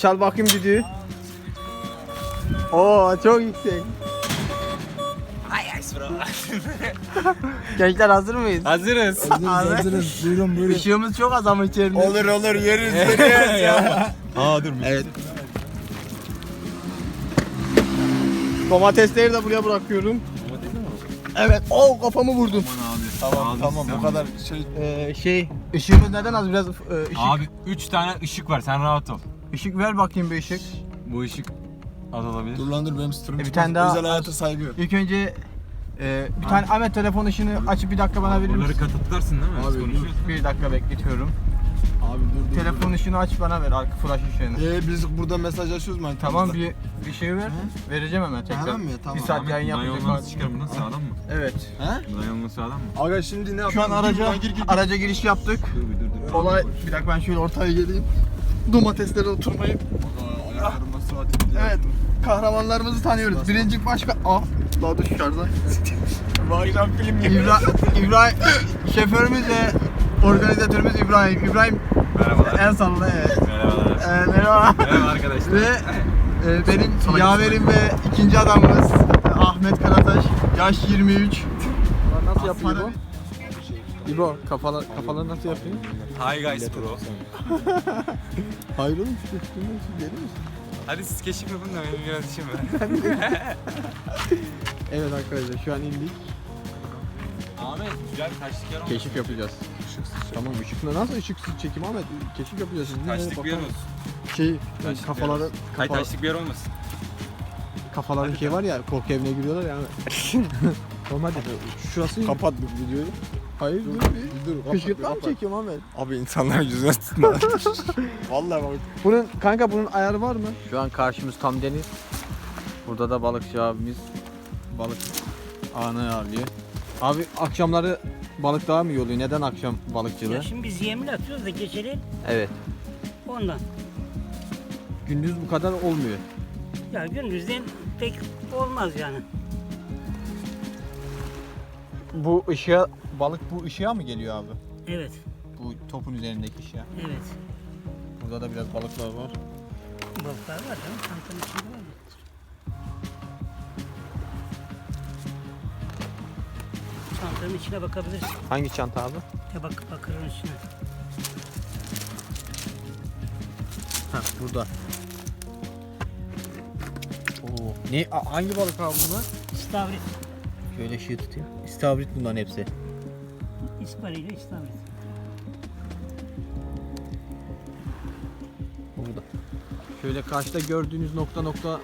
çal bakayım düdüğü. Oo çok yüksek. Gençler hazır mıyız? Hazırız. Abi. Hazırız. Buyurun buyurun. Işığımız çok az ama içeride. Olur olur yeriz yeriz ya. Aa dur. Evet. Domatesleri de buraya bırakıyorum. Evet. Oo kafamı vurdum. Tamam tamam o kadar şey. Ee, şey ışığımız neden az biraz e, ışık. Abi 3 tane ışık var sen rahat ol. Işık ver bakayım bir ışık. Bu ışık az olabilir. Dur lan dur benim sırrım E, bir tane daha- Özel hayata saygı yok. İlk önce e, bir tane Ahmet telefon ışığını açıp bir dakika bana verir Buraları misin? katıtlarsın değil mi? Biz Abi, dur. konuşuyoruz. Bir dakika bekletiyorum. Abi dur dur. Telefon ışığını aç bana ver arka flash ışığını. Ee biz burada mesajlaşıyoruz mu? Tamam bir bir şey ver. Vereceğim hemen tekrar. Hemen mi? Tamam. Bir saat Ahmet, yayın bundan yapacak. yolunu çıkar bundan sağlam mı? Evet. He? Bundan yolunu sağlam mı? Aga şimdi ne Şu an yapıyorsun? Gir araca gir, gir, gir. araca giriş yaptık. Dur bir dur dur. Olay bir dakika ben şöyle ortaya geleyim. Domateslere oturmayı. Evet. Kahramanlarımızı tanıyoruz. Birinci başka... Ah! Daha dur şarjdan. Bu akşam film gibi. İbra İbrahim şoförümüz ve organizatörümüz İbrahim. İbrahim Merhabalar. en salla evet. Merhabalar. Ee, merhaba. Merhaba arkadaşlar. Ve e, benim yaverim ve ikinci adamımız e, Ahmet Karataş. Yaş 23. Nasıl yapıyor bu? İbo kafalar, kafaları nasıl yapıyor? Hi guys bro. Hayır oğlum şu üstünde şu gelir misin? Hadi siz keşif yapın da benim biraz işim var. Evet arkadaşlar şu an indik. Ahmet güzel taşlık yer. Keşif yapacağız. Tamam ışıkla nasıl ışıksız çekim Ahmet? Keşif yapacağız şimdi. Taşlık bir yer olsun. Şey bir kafaları yer olsun. Hay kafa, taşlık bir yer olmasın. kafaların şey var ya korku evine giriyorlar ya. Normalde şurası Kapat bu videoyu. Hayır dur. Dur kapat. Kışkırtma mı çekiyorum Ahmet? Abi insanlar yüzüne tutma. Vallahi bak. Bunun kanka bunun ayarı var mı? Şu an karşımız tam deniz. Burada da balıkçı abimiz balık ağını ağırlıyor. Abi akşamları balık daha mı iyi oluyor? Neden akşam balıkçılığı? Ya şimdi biz yemli atıyoruz da geceleyin Evet. ondan. Gündüz bu kadar olmuyor. Ya gündüzden pek olmaz yani. Bu ışığa balık bu ışığa mı geliyor abi? Evet, Bu topun üzerindeki ışığa. evet. Burada da biraz balıklar var. Balıklar var canım, çantanın içinde var. Çantanın içine bakabilirsin. Hangi çanta abi? Ya bak bakırın içine. Ha burada. Oo. Ne a- hangi balık abi bunlar? İstavrit. Şöyle ışığı tutayım. İstavrit bunların hepsi. İspariyle istavrit. Burada. Şöyle karşıda gördüğünüz nokta nokta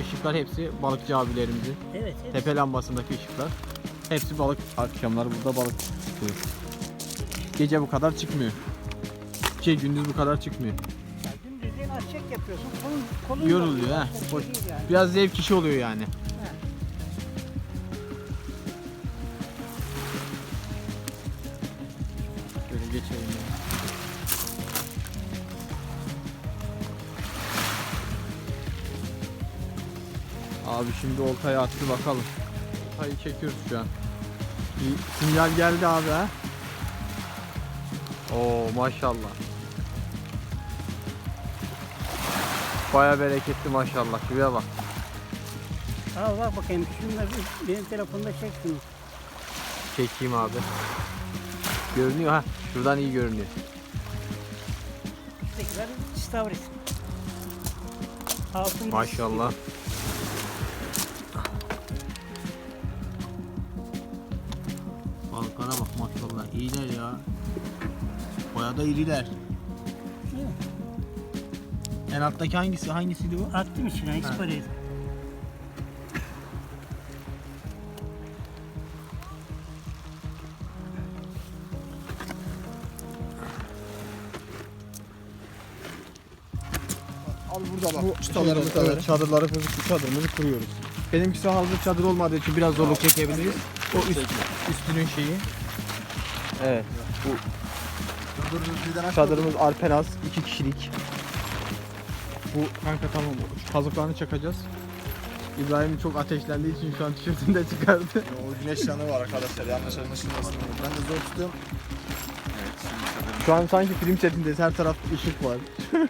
ışıklar hepsi balıkçı abilerimizin. Evet, evet. Tepe lambasındaki ışıklar. Hepsi balık. Akşamları burada balık çıkıyor. Gece bu kadar çıkmıyor. Şey gündüz bu kadar çıkmıyor. Ya gündüzden açacak yapıyorsun. Kolun, kolun Yoruluyor ha. Boş. yani. Biraz zevk işi oluyor yani. Geçelim. ya. Abi şimdi oltayı attı bakalım. Oltayı çekiyoruz şu an. Bir sinyal geldi abi ha. Oo maşallah. Baya bereketli maşallah. Şuraya bak. Al bak bakayım. Şunları benim telefonda çek şunu. Çekeyim abi. Görünüyor ha. Şuradan iyi görünüyor. Üsttekiler istavrit. Altın Maşallah. Balıklara bak maşallah. İyiler ya. Baya da iriler. En alttaki hangisi? Hangisiydi bu? Attım içine ispariyle. Abi burada bak. Bu çıtalarımız da evet, var. çadırları kurup çadırımızı kuruyoruz. Benimkisi hazır çadır olmadığı için biraz zorluk çekebiliriz. O üst, üstünün şeyi. Evet. Bu. Çadırımız Alperaz 2 kişilik. Bu kanka tamam şu kazıklarını çakacağız. İbrahim çok ateşlendiği için şu an tişörtünü de çıkardı. O güneş yanı var arkadaşlar. Yanlış anlaşılmasın. Ben de zor tutuyorum. Şu an sanki film setindeyiz. Her tarafta ışık var.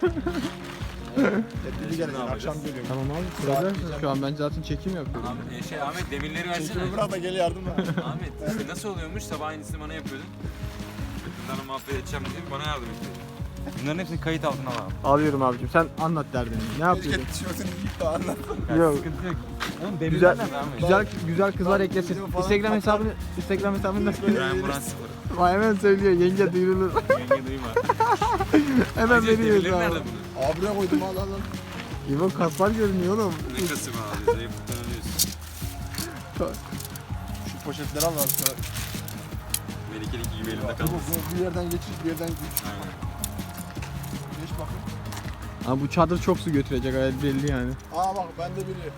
Tedbirli geleceksin. Akşam geliyorum. Tamam abi söylersin. Şu an ben zaten çekim yapıyorum. Ahmet, e, şey Ahmet demirleri versene. Çekimi bırak da gel yardıma. Ahmet işte nasıl oluyormuş sabah aynısını bana yapıyordun. Bundan muhabbet edeceğim dedim bana yardım etti. Bunların hepsini kayıt altına al. Alıyorum abicim sen anlat derdini. Ne yapıyordun? Etiket tişörtünü giyip de anlat. Yok. Sıkıntı yok. Oğlum Güzel, demirler nerede Ahmet? güzel, güzel kızlar eklesin. falan Instagram kapat. hesabını, Instagram hesabını İbrahim Buran sıfır. Vay hemen söylüyor yenge duyurulur. Yenge duyma. hemen Ayrıca veriyor demirleri abi. nerede bunun? Abi buraya koydum al al al. İbo kaslar görünüyor oğlum. Ne kasım abi? Zayıflıktan ölüyorsun. Şu poşetleri al şöyle. Melikelik gibi elimde Bu- kalmasın. Bir yerden geçir bir yerden geç. Aynen. Geç bakayım. Ama bu çadır çok su götürecek gayet belli yani. Aa bak bende biri.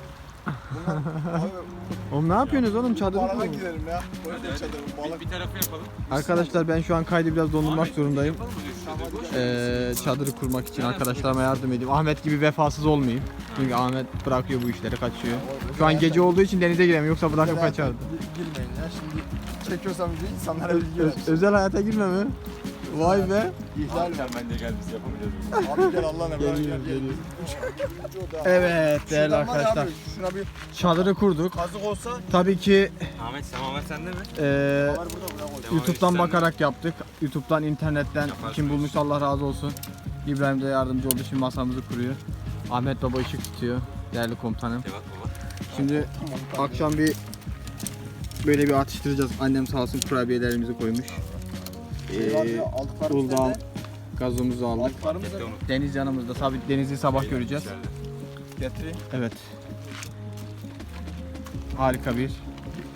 Oğlum ne yapıyorsunuz oğlum çadırı Baradan kurun. gidelim ya. Böyle hadi. çadır Bir, balık. bir tarafı yapalım. Arkadaşlar ben şu an kaydı biraz dondurmak Ahmet, zorundayım. Yapalım mı diyorsun? Boş. Ee, çadırı kurmak için arkadaşlarıma yardım edeyim. Ahmet gibi vefasız olmayayım. Çünkü Ahmet bırakıyor bu işleri kaçıyor. Şu an gece olduğu için denize giremiyor yoksa bırakıp kaçardı. Girmeyin ya şimdi çekiyorsam video insanlara bilgi özel hayata girme mi? Vay be. İhlal Abi var. sen bende gel biz yapamayacağız. Abi gel Allah'ına gel Geliyor, gel gel. geliyor. Üçüncü oda. Evet değerli Şuradan var ya arkadaşlar. abi, Şuna bir Çadırı kurduk. kazık olsa Tabii ki Ahmet semaver sende mi? ee, var burada. Devam YouTube'dan sen de. bakarak yaptık. YouTube'dan, internetten Yaparsın kim bulmuş. Allah razı olsun. İbrahim de yardımcı oldu. Şimdi masamızı kuruyor. Ahmet Baba ışık tutuyor. Değerli komutanım. Baba. Şimdi akşam bir böyle bir atıştıracağız. Annem sağ olsun kurabiyelerimizi koymuş. Şey var Ee, ya, aldıklarımız Uludağ nerede? gazımızı aldık. Aldıklarımız nerede? Deniz yanımızda. Sabit denizi sabah göreceğiz. Getireyim. Evet. Harika bir.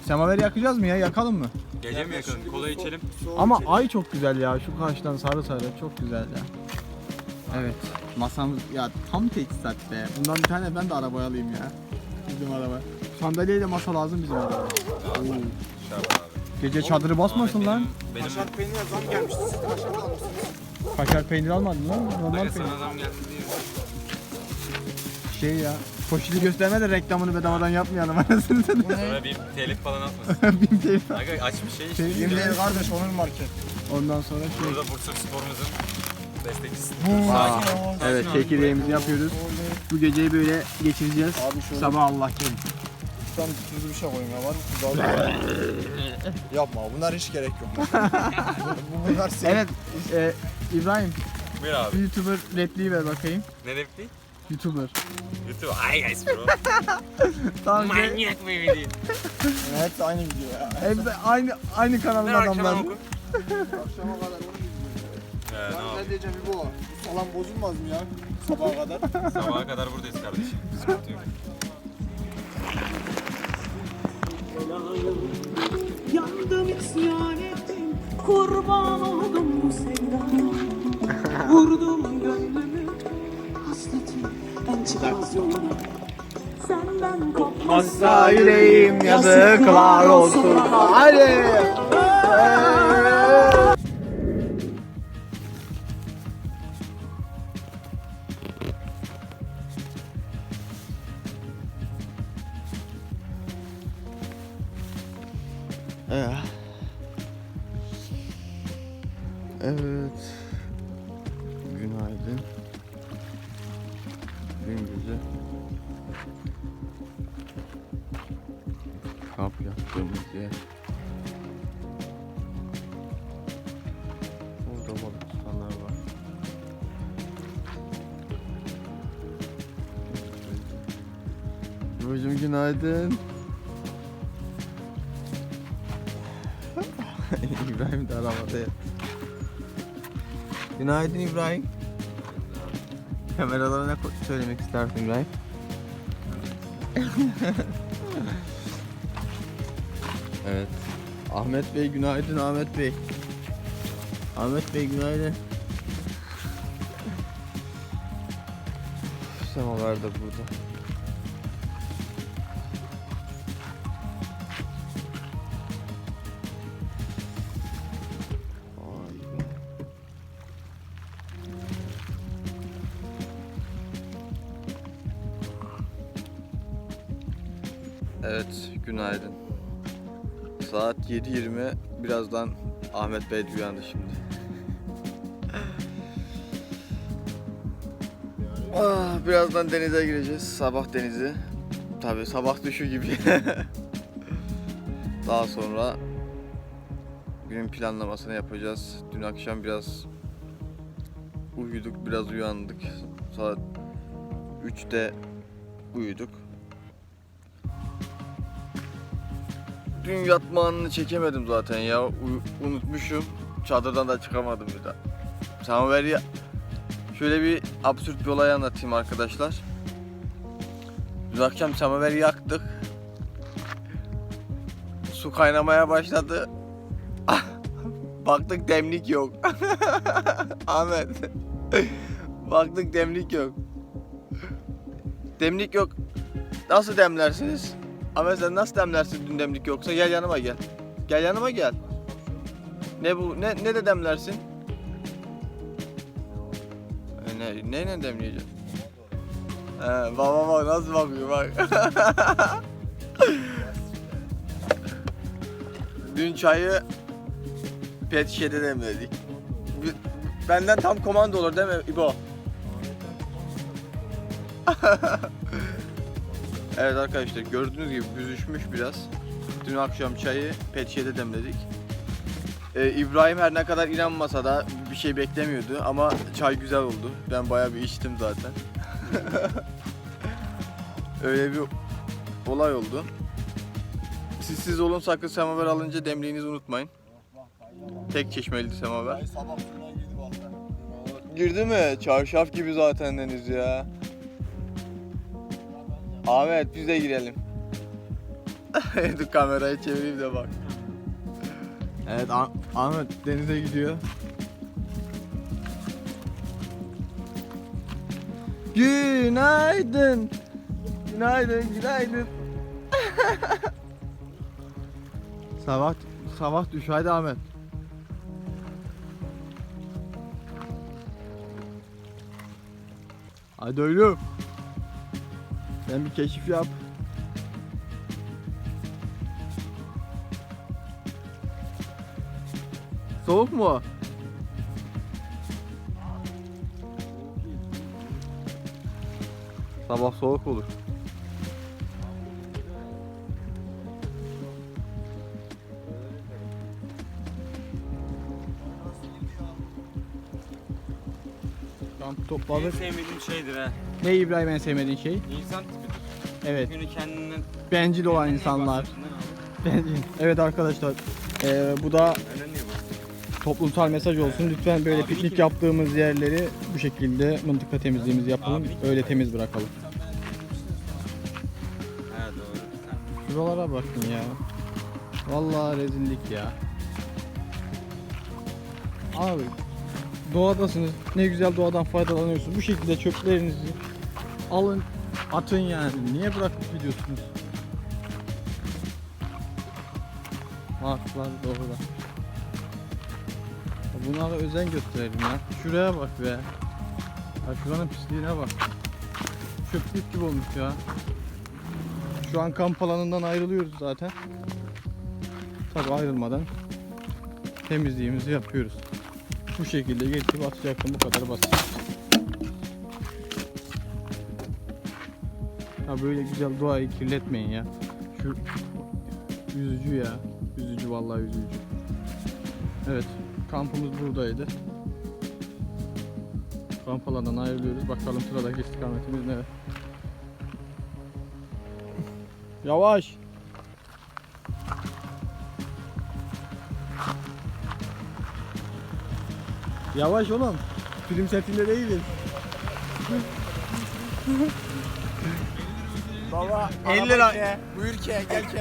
Semaver yakacağız mı ya? Yakalım mı? Gece mi yakalım? Kola içelim. Ama ay çok güzel ya. Şu karşıdan sarı sarı çok güzel ya. Evet. Masamız ya tam teçhizat be. Bundan bir tane ben de arabaya alayım ya. Bizim araba. Sandalyeyle masa lazım bizim araba. Oo. Gece çadırı basmasın lan. Benim, Kaşar peynire zam gelmişti. Siz de kaşar almışsınız. Kaşar peynir almadın lan. Normal peynir. sana zam geldi diye. Şey ya. Poşeti gösterme de reklamını bedavadan yapmayalım anasını satayım. Sonra bir telif falan atmasın. Bin TL. Aga aç bir şey işte. Şey- Yemin ederim kardeş Onur Market. Ondan sonra şey. Burada Bursa Spor'umuzun destekçisi. Aa, Sakin ol. Evet çekirdeğimizi yapıyoruz. Bu geceyi böyle geçireceğiz. Abi şöyle Sabah Allah kerim. Sen tuzlu bir şey koyun ya var mı? Tuz al. Yapma bunlar hiç gerek yok. Bu bunlar senin. Evet e, İbrahim Buyur abi. YouTuber repliği ver bakayım. Ne repli? YouTuber. YouTube. Ay guys bro. Tamam şey, Manyak bir video. Hepsi aynı video ya. hep de aynı aynı kanalın Ne akşam adamlar. oku. Akşama kadar onu izliyorum. He, ne Ben ne yapayım? diyeceğim bu? Bu salon bozulmaz mı ya? Sabaha kadar. Sabaha kadar buradayız kardeşim. Sıkıntı yok. Yandım isyan ettim. Kurban oldum bu sevdana Vurdum gönlümü. Hasretin en çıkmaz yoluna Senden kopmazsa yüreğim yazıklar olsun. Hadi. Evet. Günaydın. Gündüzü kamp yaptığımız yer. Orada balık tutanlar var. Hocam günaydın. İbrahim de arabada yattı. Günaydın İbrahim. Kameralara ne söylemek istersin İbrahim? evet. Ahmet Bey günaydın Ahmet Bey. Ahmet Bey günaydın. Semaver de burada. Evet, günaydın. Saat 7.20. Birazdan Ahmet Bey uyandı şimdi. Ah, birazdan denize gireceğiz. Sabah denizi. Tabii sabah düşü gibi. Daha sonra günün planlamasını yapacağız. Dün akşam biraz uyuduk, biraz uyandık. Saat 3'te uyuduk. Dün yatma anını çekemedim zaten ya. Uy- unutmuşum. Çadırdan da çıkamadım bir daha. Samaveri şöyle bir absürt bir olay anlatayım arkadaşlar. Dün akşam samaveri yaktık. Su kaynamaya başladı. Baktık demlik yok. Ahmet. Baktık demlik yok. Demlik yok. Nasıl demlersiniz? Ahmet sen nasıl demlersin dün demlik yoksa? Gel yanıma gel. Gel yanıma gel. Ne bu? Ne ne de demlersin? E, Ne neyle demleyeceğim? He, baba bak nasıl bakıyor bak. Dün çayı pet şişede demledik. Benden tam komando olur değil mi İbo? evet arkadaşlar gördüğünüz gibi büzüşmüş biraz. Dün akşam çayı pet şişede demledik. Ee, İbrahim her ne kadar inanmasa da bir şey beklemiyordu ama çay güzel oldu. Ben bayağı bir içtim zaten. Öyle bir olay oldu. Siz siz olun sakın semaver alınca demliğinizi unutmayın. Tek çeşmeli semaver. Girdi mi? Çarşaf gibi zaten deniz ya. Ahmet biz de girelim. Dur kamerayı çevireyim de bak. Evet Ah- Ahmet denize gidiyor. Günaydın. Günaydın, günaydın. sabah sabah düş hadi Ahmet. Hadi oğlum. Sen bir keşif yap. Soğuk mu? Sabah soğuk olur. Kamp En topladık. sevmediğim şeydir ha. Ne İbrahim en sevmediğin şey? İnsan tipidir. Evet. Günü kendinden... Bencil olan insanlar. Bencil. Evet arkadaşlar. eee, bu da toplumsal mesaj olsun. Lütfen böyle Abi piknik iki- yaptığımız yerleri bu şekilde mıntıka temizliğimizi yapalım. Abi iki- Öyle temiz bırakalım. Ha doğru. Şuralara bakın ya. Vallahi rezillik ya. Abi doğadasınız. Ne güzel doğadan faydalanıyorsunuz. Bu şekilde çöplerinizi alın, atın yani. Niye bırakıp gidiyorsunuz? Marklar doğruda. Bunlara özen gösterelim ya. Şuraya bak be. Ya şuranın pisliğine bak. Çöplük gibi olmuş ya. Şu an kamp alanından ayrılıyoruz zaten. Tabi ayrılmadan temizliğimizi yapıyoruz. Bu şekilde getirip atacaktım bu kadar basit. Ha böyle güzel doğayı kirletmeyin ya. Şu yüzücü ya. Yüzücü vallahi yüzücü. Evet kampımız buradaydı. Kamp alanından ayrılıyoruz. Bakalım sıradaki istikametimiz nere? Yavaş. Yavaş oğlum. Film setinde değiliz. Baba 50 lira. Buyur ki gel ki.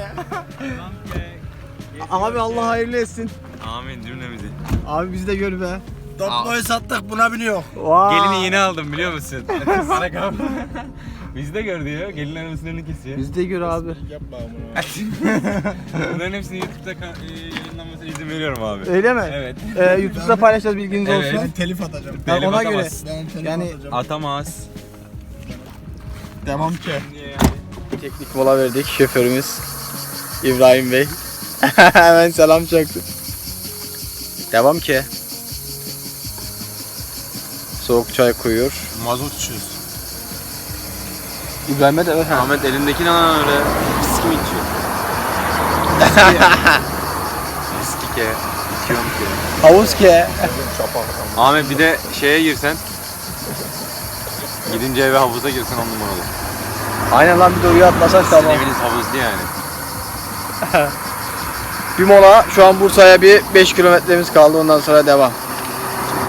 Abi Allah hayırlı etsin. Amin cümlemizi. Abi bizi de gör be. Toplayı sattık buna biniyor. Vay. Gelini yeni aldım biliyor musun? Sana kal. Biz de gör diyor. Gelin arabasının önünü kesiyor. Biz de gör abi. Yapma bunu. Bunların hepsini YouTube'da e, yayınlanmasına izin veriyorum abi. Öyle mi? Evet. Ee, YouTube'da paylaşacağız bilginiz Evet. olsun. Ben telif atacağım. Telif ona göre. atamaz. Ben telif Yani- atacağım. Atamaz. Devam ki. Teknik mola verdik şoförümüz İbrahim Bey. Hemen selam çaktı. Devam ki. Soğuk çay koyuyor. Mazot içiyoruz. İbrahim'e de ver. Ahmet elindeki lan öyle viski mi içiyor? Viski ke. İçiyorum ki. Havuz ke. Ahmet bir de şeye girsen. Gidince eve havuza girsen on numara olur. Aynen lan bir de uyu atlasak Sizin tamam. eviniz havuzlu yani. Bir mola. Şu an Bursa'ya bir 5 kilometremiz kaldı ondan sonra devam.